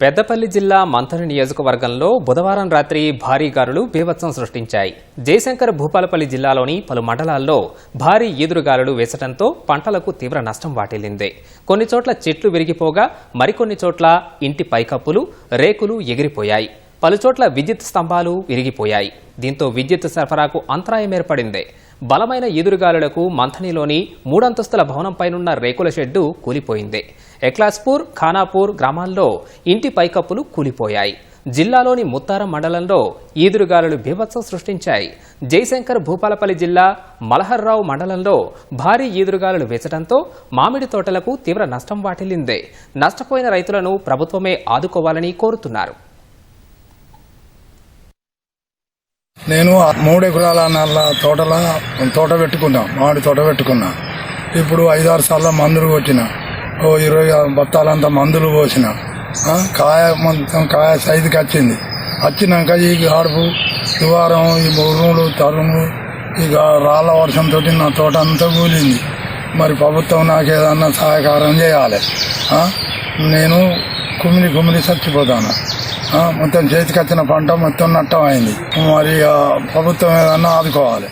పెద్దపల్లి జిల్లా మంథని నియోజకవర్గంలో బుధవారం రాత్రి భారీ గాలులు బీభత్సం సృష్టించాయి. జయశంకర్ భూపాలపల్లి జిల్లాలోని పలు మండలాల్లో భారీ ఈదురుగాలులు వేసటంతో పంటలకు తీవ్ర నష్టం వాటిల్లింది. కొన్ని చోట్ల చెట్లు విరిగిపోగా మరికొన్ని చోట్ల ఇంటి పైకప్పులు రేకులు ఎగిరిపోయాయి. పలుచోట్ల విద్యుత్ స్తంభాలు విరిగిపోయాయి. దీంతో విద్యుత్ సరఫరాకు అంతరాయం ఏర్పడింది. బలమైన ఈదురుగాలులకు మంథనిలోని మూడంతస్తుల భవనంపైనున్న రేకుల షెడ్డు కూలిపోయింది. ఎక్లాస్పూర్ ఖానాపూర్ గ్రామాల్లో ఇంటి పైకప్పులు కూలిపోయాయి. జిల్లాలోని ముత్తారం మండలంలో ఈదురుగాలులు బీభత్సం సృష్టించాయి. జయశంకర్ భూపాలపల్లి జిల్లా మలహర్రావు మండలంలో భారీ ఈదురుగాలులు వేచడంతో మామిడి తోటలకు తీవ్ర నష్టం వాటిల్లింది. నష్టపోయిన రైతులను ప్రభుత్వమే ఆదుకోవాలని కోరుతున్నారు. నేను మూడు ఎకరాల నల్ల తోటల తోట పెట్టుకున్నా మామిడి తోట పెట్టుకున్నా. ఇప్పుడు ఐదారు సార్లు మందులు కొట్టిన ఓ ఇరవై బత్తాలంత మందులు పోసిన. కాయ మొత్తం కాయ సైజుకి వచ్చింది. వచ్చినాక ఈ గాడుపు దువారం ఈ ఉరుములు తరుము ఇక రాళ్ళ వర్షంతో నా తోట అంతా కూలింది. మరి ప్రభుత్వం నాకు ఏదన్నా సహాయకారం చేయాలి. నేను కుమిలి కుమిలి చచ్చిపోతాను. మొత్తం చేతికి వచ్చిన పంట మొత్తం నట్టం అయింది. మరి ప్రభుత్వం ఏదన్నా ఆదుకోవాలి.